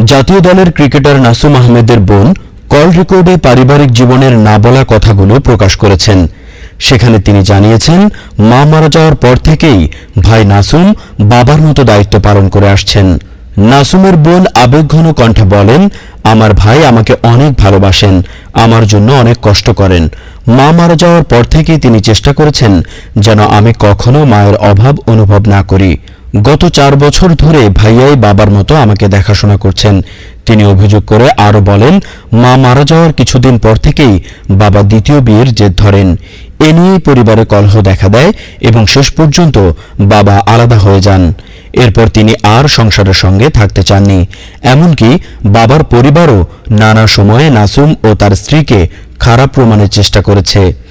জাতীয় দলের ক্রিকেটার নাসুম আহমেদের বোন কল রেকর্ডে পারিবারিক জীবনের না বলা কথাগুলো প্রকাশ করেছেন। সেখানে তিনি জানিয়েছেন, মা মারা যাওয়ার পর থেকেই ভাই নাসুম বাবার মতো দায়িত্ব পালন করে আসছেন। নাসুমের বোন আবেগঘন কণ্ঠে বলেন, আমার ভাই আমাকে অনেক ভালোবাসেন, আমার জন্য অনেক কষ্ট করেন। মা মারা যাওয়ার পর থেকেই তিনি চেষ্টা করেছেন যেন আমি কখনো মায়ের অভাব অনুভব না করি। গত চার বছর ধরে ভাইয়াই বাবার মতো আমাকে দেখাশোনা করছেন। তিনি অভিযোগ করে আরও বলেন, মা মারা যাওয়ার কিছুদিন পর থেকেই বাবা দ্বিতীয় বিয়ের জেদ ধরেন। এ নিয়েই পরিবারে কলহ দেখা দেয় এবং শেষ পর্যন্ত বাবা আলাদা হয়ে যান। এরপর তিনি আর সংসারের সঙ্গে থাকতে চাননি। এমনকি বাবার পরিবারও নানা সময়ে নাসুম ও তার স্ত্রীকে খারাপ প্রমাণের চেষ্টা করেছে।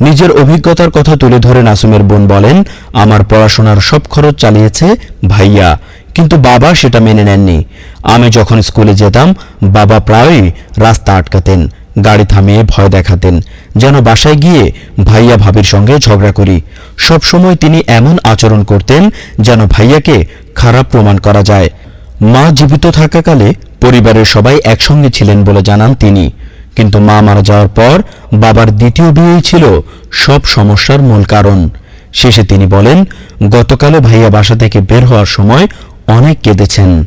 নিজের অভিজ্ঞতার কথা তুলে ধরে নাসুমের বোন বলেন, আমার পড়াশোনার সব খরচ চালিয়েছে ভাইয়া, কিন্তু বাবা সেটা মেনে নেননি। আমি যখন স্কুলে যেতাম, বাবা প্রায়ই রাস্তা আটকাতেন, গাড়ি থামিয়ে ভয় দেখাতেন, যেন বাসায় গিয়ে ভাইয়া ভাবির সঙ্গে ঝগড়া করি। সব সময় তিনি এমন আচরণ করতেন যেন ভাইয়াকে খারাপ প্রমাণ করা যায়। মা জীবিত থাকাকালে পরিবারের সবাই একসঙ্গে ছিলেন বলে জানান তিনি। কিন্তু মা মারা যাওয়ার পর বাবার দ্বিতীয় বিয়েই ছিল সব সমস্যার মূল কারণ। শেষে তিনি বলেন, গতকালও ভাইয়া বাসা থেকে বের হওয়ার সময় অনেক কেঁদেছেন।